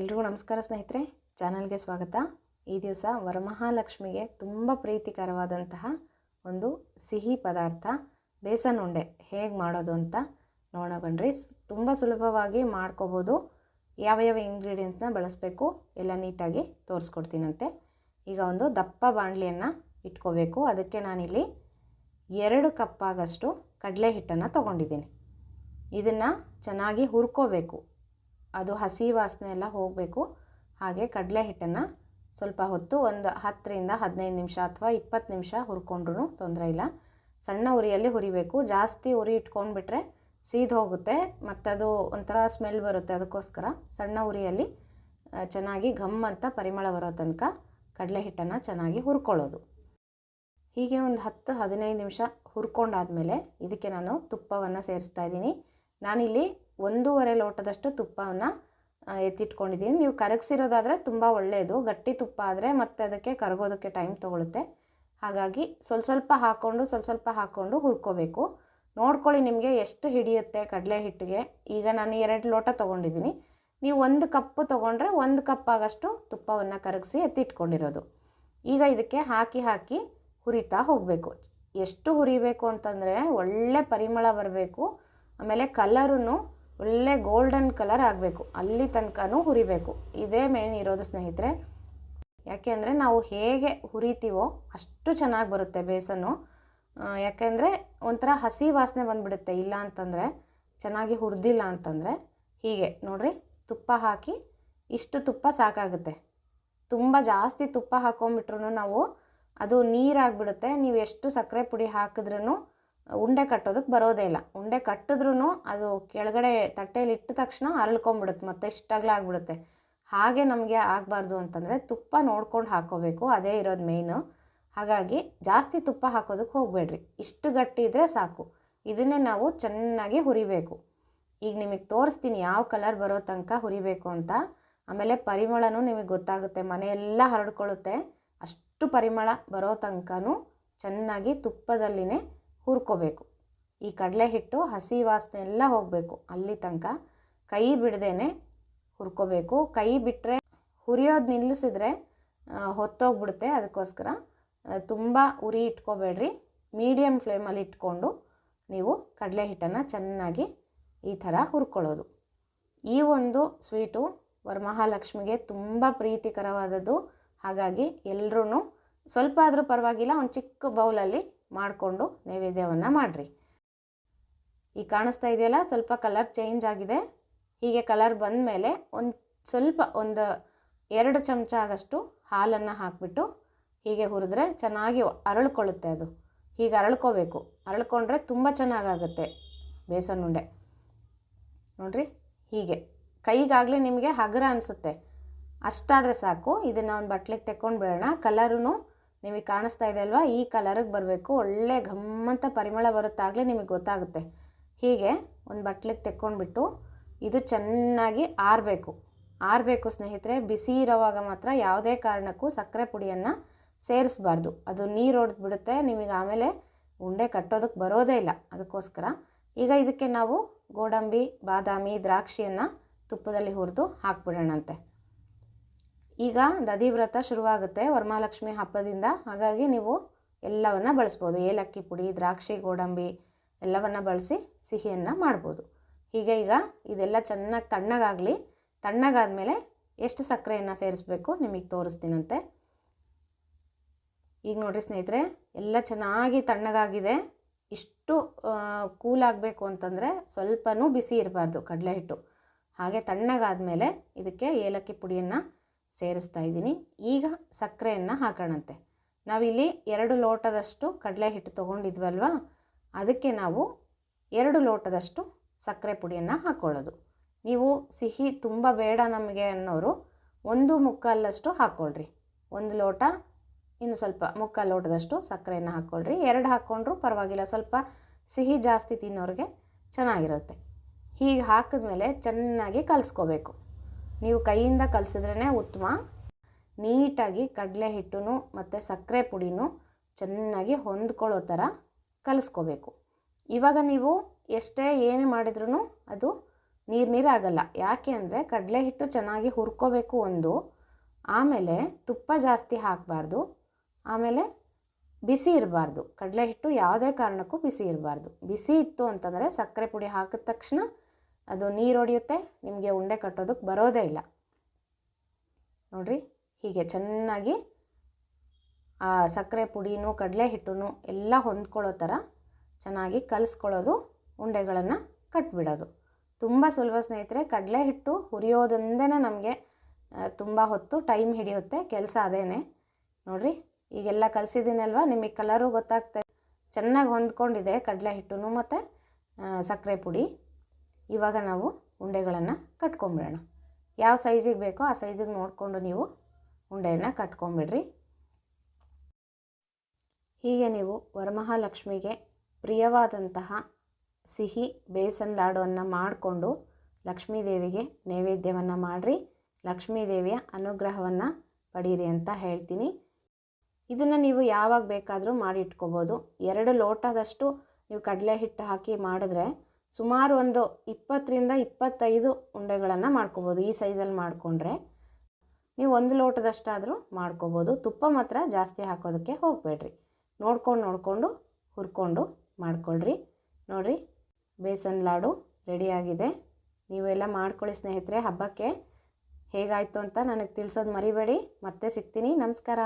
ಎಲ್ರಿಗೂ ನಮಸ್ಕಾರ ಸ್ನೇಹಿತರೆ, ಚಾನಲ್ಗೆ ಸ್ವಾಗತ. ಈ ದಿವಸ ವರಮಹಾಲಕ್ಷ್ಮಿಗೆ ತುಂಬ ಪ್ರೀತಿಕರವಾದಂತಹ ಒಂದು ಸಿಹಿ ಪದಾರ್ಥ, ಬೇಸನ್ ಉಂಡೆ ಹೇಗೆ ಮಾಡೋದು ಅಂತ ನೋಡೋ ಬನ್ನಿರಿ ತುಂಬ ಸುಲಭವಾಗಿ ಮಾಡ್ಕೋಬೋದು. ಯಾವ ಯಾವ ಇಂಗ್ರೀಡಿಯೆಂಟ್ಸ್ನ ಬಳಸಬೇಕು ಎಲ್ಲ ನೀಟಾಗಿ ತೋರಿಸ್ಕೊಡ್ತೀನಂತೆ. ಈಗ ಒಂದು ದಪ್ಪ ಬಾಣಲಿಯನ್ನು ಇಟ್ಕೋಬೇಕು. ಅದಕ್ಕೆ ನಾನಿಲ್ಲಿ ಎರಡು ಕಪ್ಪಾಗಷ್ಟು ಕಡಲೆ ಹಿಟ್ಟನ್ನು ತೊಗೊಂಡಿದ್ದೀನಿ. ಇದನ್ನು ಚೆನ್ನಾಗಿ ಹುರ್ಕೋಬೇಕು. ಅದು ಹಸಿ ವಾಸನೆ ಎಲ್ಲ ಹೋಗಬೇಕು. ಹಾಗೆ ಕಡಲೆ ಹಿಟ್ಟನ್ನು ಸ್ವಲ್ಪ ಹೊತ್ತು ಒಂದು ಹತ್ತರಿಂದ ಹದಿನೈದು ನಿಮಿಷ ಅಥವಾ ಇಪ್ಪತ್ತು ನಿಮಿಷ ಹುರ್ಕೊಂಡ್ರೂ ತೊಂದರೆ ಇಲ್ಲ. ಸಣ್ಣ ಉರಿಯಲ್ಲಿ ಹುರಿಬೇಕು. ಜಾಸ್ತಿ ಉರಿ ಇಟ್ಕೊಂಡ್ಬಿಟ್ರೆ ಸೀದು ಹೋಗುತ್ತೆ. ಮತ್ತು ಅದು ಒಂಥರ ಸ್ಮೆಲ್ ಬರುತ್ತೆ ಅದಕ್ಕೋಸ್ಕರ. ಸಣ್ಣ ಉರಿಯಲ್ಲಿ ಚೆನ್ನಾಗಿ ಘಮ್ ಅಂತ ಪರಿಮಳ ಬರೋ ತನಕ ಕಡಲೆ ಹಿಟ್ಟನ್ನು ಚೆನ್ನಾಗಿ ಹುರ್ಕೊಳ್ಳೋದು. ಹೀಗೆ ಒಂದು ಹತ್ತು ಹದಿನೈದು ನಿಮಿಷ ಹುರ್ಕೊಂಡಾದಮೇಲೆ ಇದಕ್ಕೆ ನಾನು ತುಪ್ಪವನ್ನು ಸೇರಿಸ್ತಾ ಇದ್ದೀನಿ. ನಾನಿಲ್ಲಿ ಒಂದೂವರೆ ಲೋಟದಷ್ಟು ತುಪ್ಪವನ್ನು ಎತ್ತಿಟ್ಕೊಂಡಿದ್ದೀನಿ ನೀವು ಕರಗಿಸಿರೋದಾದರೆ ತುಂಬ ಒಳ್ಳೆಯದು ಗಟ್ಟಿ ತುಪ್ಪ ಆದರೆ ಮತ್ತೆ ಅದಕ್ಕೆ ಕರಗೋದಕ್ಕೆ ಟೈಮ್ ತೊಗೊಳುತ್ತೆ. ಹಾಗಾಗಿ ಸ್ವಲ್ಪ ಸ್ವಲ್ಪ ಹಾಕ್ಕೊಂಡು ಸ್ವಲ್ಪ ಸ್ವಲ್ಪ ಹಾಕ್ಕೊಂಡು ಹುರ್ಕೋಬೇಕು. ನೋಡ್ಕೊಳ್ಳಿ ನಿಮಗೆ ಎಷ್ಟು ಹಿಡಿಯುತ್ತೆ ಕಡಲೆ ಹಿಟ್ಟಿಗೆ. ಈಗ ನಾನು ಎರಡು ಲೋಟ ತೊಗೊಂಡಿದ್ದೀನಿ ನೀವು ಒಂದು ಕಪ್ಪು ತೊಗೊಂಡ್ರೆ ಒಂದು ಕಪ್ ಆಗಷ್ಟು ತುಪ್ಪವನ್ನು ಕರಗಿಸಿ ಎತ್ತಿಟ್ಕೊಂಡಿರೋದು. ಈಗ ಇದಕ್ಕೆ ಹಾಕಿ ಹಾಕಿ ಹುರಿತಾ ಹೋಗಬೇಕು. ಎಷ್ಟು ಹುರಿಬೇಕು ಅಂತಂದರೆ ಒಳ್ಳೆ ಪರಿಮಳ ಬರಬೇಕು. ಆಮೇಲೆ ಕಲರೂ ಒಳ್ಳೆ ಗೋಲ್ಡನ್ ಕಲರ್ ಆಗಬೇಕು. ಅಲ್ಲಿ ತನಕನೂ ಹುರಿಬೇಕು. ಇದೇ ಮೇನ್ ಇರೋದು ಸ್ನೇಹಿತರೆ. ಯಾಕೆಂದರೆ ನಾವು ಹೇಗೆ ಹುರಿತೀವೋ ಅಷ್ಟು ಚೆನ್ನಾಗಿ ಬರುತ್ತೆ ಬೇಸನ್ನು. ಯಾಕೆಂದರೆ ಒಂಥರ ಹಸಿ ವಾಸನೆ ಬಂದುಬಿಡುತ್ತೆ. ಇಲ್ಲ ಅಂತಂದರೆ, ಚೆನ್ನಾಗಿ ಹುರಿದಿಲ್ಲ ಅಂತಂದರೆ, ಹೀಗೆ ನೋಡಿರಿ, ತುಪ್ಪ ಹಾಕಿ ಇಷ್ಟು ತುಪ್ಪ ಸಾಕಾಗುತ್ತೆ. ತುಂಬ ಜಾಸ್ತಿ ತುಪ್ಪ ಹಾಕೊಂಬಿಟ್ರು ನಾವು ಅದು ನೀರಾಗ್ಬಿಡುತ್ತೆ. ನೀವು ಎಷ್ಟು ಸಕ್ಕರೆ ಪುಡಿ ಹಾಕಿದ್ರೂ ಉಂಡೆ ಕಟ್ಟೋದಕ್ಕೆ ಬರೋದೇ ಇಲ್ಲ. ಉಂಡೆ ಕಟ್ಟಿದ್ರೂ ಅದು ಕೆಳಗಡೆ ತಟ್ಟೆಯಲ್ಲಿ ಇಟ್ಟ ತಕ್ಷಣ ಅರಳ್ಕೊಂಬಿಡುತ್ತೆ, ಮತ್ತೆ ಇಷ್ಟಾಗಲೇ ಆಗ್ಬಿಡುತ್ತೆ ಹಾಗೆ ನಮಗೆ ಆಗಬಾರ್ದು ಅಂತಂದರೆ ತುಪ್ಪ ನೋಡ್ಕೊಂಡು ಹಾಕ್ಕೋಬೇಕು ಅದೇ ಇರೋದು ಮೇಯ್ನು ಹಾಗಾಗಿ ಜಾಸ್ತಿ ತುಪ್ಪ ಹಾಕೋದಕ್ಕೆ ಹೋಗಬೇಡ್ರಿ. ಇಷ್ಟು ಗಟ್ಟಿ ಇದ್ದರೆ ಸಾಕು. ಇದನ್ನೇ ನಾವು ಚೆನ್ನಾಗಿ ಹುರಿಬೇಕು. ಈಗ ನಿಮಗೆ ತೋರಿಸ್ತೀನಿ ಯಾವ ಕಲರ್ ಬರೋ ತನಕ ಹುರಿಬೇಕು ಅಂತ. ಆಮೇಲೆ ಪರಿಮಳನೂ ನಿಮಗೆ ಗೊತ್ತಾಗುತ್ತೆ. ಮನೆಯೆಲ್ಲ ಹರಡ್ಕೊಳ್ಳುತ್ತೆ. ಅಷ್ಟು ಪರಿಮಳ ಬರೋ ತನಕನೂ ಚೆನ್ನಾಗಿ ತುಪ್ಪದಲ್ಲಿನೇ ಹುರ್ಕೋಬೇಕು. ಈ ಕಡಲೆ ಹಿಟ್ಟು, ಹಸಿ ವಾಸನೆ ಎಲ್ಲ ಹೋಗಬೇಕು. ಅಲ್ಲಿ ತನಕ ಕೈ ಬಿಡದೇನೆ ಹುರ್ಕೋಬೇಕು. ಕೈ ಬಿಟ್ಟರೆ ಹುರಿಯೋದು ನಿಲ್ಲಿಸಿದ್ರೆ ಹೊತ್ತೋಗ್ಬಿಡುತ್ತೆ. ಅದಕ್ಕೋಸ್ಕರ ತುಂಬ ಉರಿ ಇಟ್ಕೋಬೇಡ್ರಿ. ಮೀಡಿಯಮ್ ಫ್ಲೇಮಲ್ಲಿ ಇಟ್ಕೊಂಡು ನೀವು ಕಡಲೆ ಹಿಟ್ಟನ್ನು ಚೆನ್ನಾಗಿ ಈ ಥರ ಹುರ್ಕೊಳ್ಳೋದು. ಈ ಒಂದು ಸ್ವೀಟು ವರಮಹಾಲಕ್ಷ್ಮಿಗೆ ತುಂಬ ಪ್ರೀತಿಕರವಾದದ್ದು. ಹಾಗಾಗಿ ಎಲ್ಲರೂ ಸ್ವಲ್ಪ ಆದರೂ ಪರವಾಗಿಲ್ಲ, ಒಂದು ಚಿಕ್ಕ ಬೌಲಲ್ಲಿ ಮಾಡಿಕೊಂಡು ನೈವೇದ್ಯವನ್ನು ಮಾಡಿರಿ. ಈಗ ಕಾಣಿಸ್ತಾ ಇದೆಯಲ್ಲ? ಸ್ವಲ್ಪ ಕಲರ್ ಚೇಂಜ್ ಆಗಿದೆ. ಹೀಗೆ ಕಲರ್ ಬಂದ ಮೇಲೆ ಒಂದು ಸ್ವಲ್ಪ ಒಂದು ಎರಡು ಚಮಚ ಆಗಷ್ಟು ಹಾಲನ್ನು ಹಾಕಿಬಿಟ್ಟು ಹೀಗೆ ಹುರಿದ್ರೆ ಚೆನ್ನಾಗಿ ಅರಳ್ಕೊಳ್ಳುತ್ತೆ ಅದು. ಹೀಗೆ ಅರಳ್ಕೋಬೇಕು. ಅರಳ್ಕೊಂಡ್ರೆ ತುಂಬ ಚೆನ್ನಾಗಾಗುತ್ತೆ ಬೇಸನ್ ಉಂಡೆ. ನೋಡ್ರಿ? ಹೀಗೆ. ಕೈಗಾಗಲೇ ನಿಮಗೆ ಹಗುರ ಅನಿಸುತ್ತೆ. ಅಷ್ಟಾದರೆ ಸಾಕು. ಇದನ್ನು ಒಂದು ಬಟ್ಲಿಗೆ ತೆಕ್ಕೊಂಡು ಬಿಡೋಣ. ಕಲರೂ ನಿಮಗೆ ಕಾಣಿಸ್ತಾ ಇದೆ ಅಲ್ವಾ? ಈ ಕಲರಿಗೆ ಬರಬೇಕು. ಒಳ್ಳೆ ಘಮ್ಮಂತ ಪರಿಮಳ ಬರುತ್ತಾಗಲೇ ನಿಮಗೆ ಗೊತ್ತಾಗುತ್ತೆ. ಹೀಗೆ ಒಂದು ಬಟ್ಲಿಗೆ ತೆಕ್ಕೊಂಡ್ಬಿಟ್ಟು ಇದು ಚೆನ್ನಾಗಿ ಆರಬೇಕು. ಆರಬೇಕು ಸ್ನೇಹಿತರೆ, ಬಿಸಿ ಇರೋವಾಗ ಮಾತ್ರ ಯಾವುದೇ ಕಾರಣಕ್ಕೂ ಸಕ್ಕರೆ ಪುಡಿಯನ್ನು ಸೇರಿಸ್ಬಾರ್ದು. ಅದು ನೀರು ಹೊಡೆದ್ಬಿಡುತ್ತೆ ನಿಮಗೆ ಆಮೇಲೆ ಉಂಡೆ ಕಟ್ಟೋದಕ್ಕೆ ಬರೋದೇ ಇಲ್ಲ. ಅದಕ್ಕೋಸ್ಕರ ಈಗ ಇದಕ್ಕೆ ನಾವು ಗೋಡಂಬಿ, ಬಾದಾಮಿ, ದ್ರಾಕ್ಷಿಯನ್ನು ತುಪ್ಪದಲ್ಲಿ ಹುರಿದು ಹಾಕ್ಬಿಡೋಣಂತೆ. ಈಗ ದಧಿವ್ರತ ಶುರುವಾಗುತ್ತೆ ವರಮಹಾಲಕ್ಷ್ಮಿ ಹಬ್ಬದಿಂದ. ಹಾಗಾಗಿ ನೀವು ಎಲ್ಲವನ್ನು ಬಳಸ್ಬೋದು. ಏಲಕ್ಕಿ ಪುಡಿ, ದ್ರಾಕ್ಷಿ, ಗೋಡಂಬಿ ಎಲ್ಲವನ್ನು ಬಳಸಿ ಸಿಹಿಯನ್ನು ಮಾಡ್ಬೋದು. ಹೀಗೆ ಈಗ ಇದೆಲ್ಲ ಚೆನ್ನಾಗಿ ತಣ್ಣಗಾಗಲಿ. ತಣ್ಣಗಾದ್ಮೇಲೆ ಎಷ್ಟು ಸಕ್ಕರೆಯನ್ನು ಸೇರಿಸ್ಬೇಕು ನಿಮಗೆ ತೋರಿಸ್ತೀನಂತೆ. ಈಗ ನೋಡಿರಿ ಸ್ನೇಹಿತರೆ, ಎಲ್ಲ ಚೆನ್ನಾಗಿ ತಣ್ಣಗಾಗಿದೆ. ಇಷ್ಟು ಕೂಲ್ ಆಗಬೇಕು ಅಂತಂದರೆ ಸ್ವಲ್ಪನೂ ಬಿಸಿ ಇರಬಾರ್ದು ಕಡಲೆ ಹಿಟ್ಟು. ಹಾಗೆ ತಣ್ಣಗಾದ ಮೇಲೆ ಇದಕ್ಕೆ ಏಲಕ್ಕಿ ಪುಡಿಯನ್ನು ಸೇರಿಸ್ತಾ ಇದ್ದೀನಿ. ಈಗ ಸಕ್ಕರೆಯನ್ನು ಹಾಕೋಣಂತೆ. ನಾವಿಲ್ಲಿ ಎರಡು ಲೋಟದಷ್ಟು ಕಡಲೆ ಹಿಟ್ಟು ತೊಗೊಂಡಿದ್ವಲ್ವ? ಅದಕ್ಕೆ ನಾವು ಎರಡು ಲೋಟದಷ್ಟು ಸಕ್ಕರೆ ಪುಡಿಯನ್ನು ಹಾಕ್ಕೊಳ್ಳೋದು ನೀವು ಸಿಹಿ ತುಂಬ ಬೇಡ ನಮಗೆ ಅನ್ನೋರು ಒಂದು ಮುಕ್ಕಾಲಷ್ಟು ಹಾಕ್ಕೊಳ್ರಿ ಒಂದು ಲೋಟ, ಇನ್ನು ಸ್ವಲ್ಪ ಮುಕ್ಕಾಲು ಲೋಟದಷ್ಟು ಸಕ್ಕರೆಯನ್ನು ಹಾಕ್ಕೊಳ್ರಿ ಎರಡು ಹಾಕ್ಕೊಂಡ್ರೂ ಪರವಾಗಿಲ್ಲ, ಸ್ವಲ್ಪ ಸಿಹಿ ಜಾಸ್ತಿ ತಿನ್ನೋರಿಗೆ ಚೆನ್ನಾಗಿರುತ್ತೆ. ಹೀಗೆ ಹಾಕಿದ್ಮೇಲೆ ಚೆನ್ನಾಗಿ ಕಲಿಸ್ಕೋಬೇಕು. ನೀವು ಕೈಯಿಂದ ಕಲಸಿದ್ರೇ ಉತ್ತಮ. ನೀಟಾಗಿ ಕಡಲೆ ಹಿಟ್ಟು ಮತ್ತು ಸಕ್ಕರೆ ಪುಡಿನೂ ಚೆನ್ನಾಗಿ ಹೊಂದ್ಕೊಳ್ಳೋ ಥರ ಕಲಿಸ್ಕೋಬೇಕು. ಇವಾಗ ನೀವು ಎಷ್ಟೇ ಏನು ಮಾಡಿದ್ರೂ ಅದು ನೀರು ನೀರಾಗಲ್ಲ ಯಾಕೆ ಅಂದರೆ ಕಡಲೆ ಹಿಟ್ಟು ಚೆನ್ನಾಗಿ ಹುರ್ಕೋಬೇಕು ಒಂದು. ಆಮೇಲೆ ತುಪ್ಪ ಜಾಸ್ತಿ ಹಾಕಬಾರ್ದು. ಆಮೇಲೆ ಬಿಸಿ ಇರಬಾರ್ದು. ಕಡಲೆ ಹಿಟ್ಟು ಯಾವುದೇ ಕಾರಣಕ್ಕೂ ಬಿಸಿ ಇರಬಾರ್ದು. ಬಿಸಿ ಇತ್ತು ಅಂತಂದರೆ ಸಕ್ಕರೆ ಪುಡಿ ಹಾಕಿದ ತಕ್ಷಣ ಅದು ನೀರು ಹೊಡೆಯುತ್ತೆ, ನಿಮಗೆ ಉಂಡೆ ಕಟ್ಟೋದಕ್ಕೆ ಬರೋದೇ ಇಲ್ಲ. ನೋಡಿರಿ, ಹೀಗೆ ಚೆನ್ನಾಗಿ ಆ ಸಕ್ಕರೆ ಪುಡಿನೂ, ಕಡಲೆ ಹಿಟ್ಟು ಎಲ್ಲ ಹೊಂದ್ಕೊಳ್ಳೋ ಥರ ಚೆನ್ನಾಗಿ ಕಲಿಸ್ಕೊಳ್ಳೋದು, ಉಂಡೆಗಳನ್ನು ಕಟ್ಬಿಡೋದು. ತುಂಬ ಸುಲಭ ಸ್ನೇಹಿತರೆ, ಕಡಲೆ ಹಿಟ್ಟು ಹುರಿಯೋದೊಂದೇ ನಮಗೆ ತುಂಬ ಹೊತ್ತು ಟೈಮ್ ಹಿಡಿಯುತ್ತೆ, ಕೆಲಸ ಅದೇ ನೋಡಿರಿ, ಈಗೆಲ್ಲ ಕಲಸಿದ್ದೀನಲ್ವ, ನಿಮಗೆ ಕಲರು ಗೊತ್ತಾಗ್ತದೆ ಚೆನ್ನಾಗಿ ಹೊಂದ್ಕೊಂಡಿದೆ ಕಡಲೆ ಹಿಟ್ಟು ಮತ್ತು ಸಕ್ಕರೆ ಪುಡಿ. ಇವಾಗ ನಾವು ಉಂಡೆಗಳನ್ನು ಕಟ್ಕೊಂಬಿಡೋಣ. ಯಾವ ಸೈಜಿಗೆ ಬೇಕೋ ಆ ಸೈಜಿಗೆ ನೋಡಿಕೊಂಡು ನೀವು ಉಂಡೆಯನ್ನು ಕಟ್ಕೊಂಬಿಡ್ರಿ. ಹೀಗೆ ನೀವು ವರಮಹಾಲಕ್ಷ್ಮಿಗೆ ಪ್ರಿಯವಾದಂತಹ ಸಿಹಿ ಬೇಸನ್ ಲಾಡುವನ್ನು ಮಾಡಿಕೊಂಡು ಲಕ್ಷ್ಮೀದೇವಿಗೆ ನೈವೇದ್ಯವನ್ನು ಮಾಡಿರಿ. ಲಕ್ಷ್ಮೀದೇವಿಯ ಅನುಗ್ರಹವನ್ನು ಪಡೀರಿ ಅಂತ ಹೇಳ್ತೀನಿ. ಇದನ್ನು ನೀವು ಯಾವಾಗ ಬೇಕಾದರೂ ಮಾಡಿಟ್ಕೋಬೋದು. ಎರಡು ಲೋಟದಷ್ಟು ನೀವು ಕಡಲೆ ಹಿಟ್ಟು ಹಾಕಿ ಮಾಡಿದ್ರೆ ಸುಮಾರು ಒಂದು ಇಪ್ಪತ್ತರಿಂದ ಇಪ್ಪತ್ತೈದು ಉಂಡೆಗಳನ್ನು ಮಾಡ್ಕೋಬೋದು ಈ ಸೈಜಲ್ಲಿ ಮಾಡಿಕೊಂಡ್ರೆ. ನೀವು ಒಂದು ಲೋಟದಷ್ಟಾದರೂ ಮಾಡ್ಕೋಬೋದು. ತುಪ್ಪ ಮಾತ್ರ ಜಾಸ್ತಿ ಹಾಕೋದಕ್ಕೆ ಹೋಗಬೇಡ್ರಿ. ನೋಡ್ಕೊಂಡು ನೋಡಿಕೊಂಡು ಹುರ್ಕೊಂಡು ಮಾಡ್ಕೊಳ್ರಿ. ನೋಡಿರಿ, ಬೇಸನ್ ಲಾಡು ರೆಡಿಯಾಗಿದೆ ನೀವೆಲ್ಲ ಮಾಡ್ಕೊಳ್ಳಿ ಸ್ನೇಹಿತರೆ, ಹಬ್ಬಕ್ಕೆ ಹೇಗಾಯಿತು ಅಂತ ನನಗೆ ತಿಳಿಸೋದು ಮರಿಬೇಡಿ. ಮತ್ತೆ ಸಿಗ್ತೀನಿ. ನಮಸ್ಕಾರ.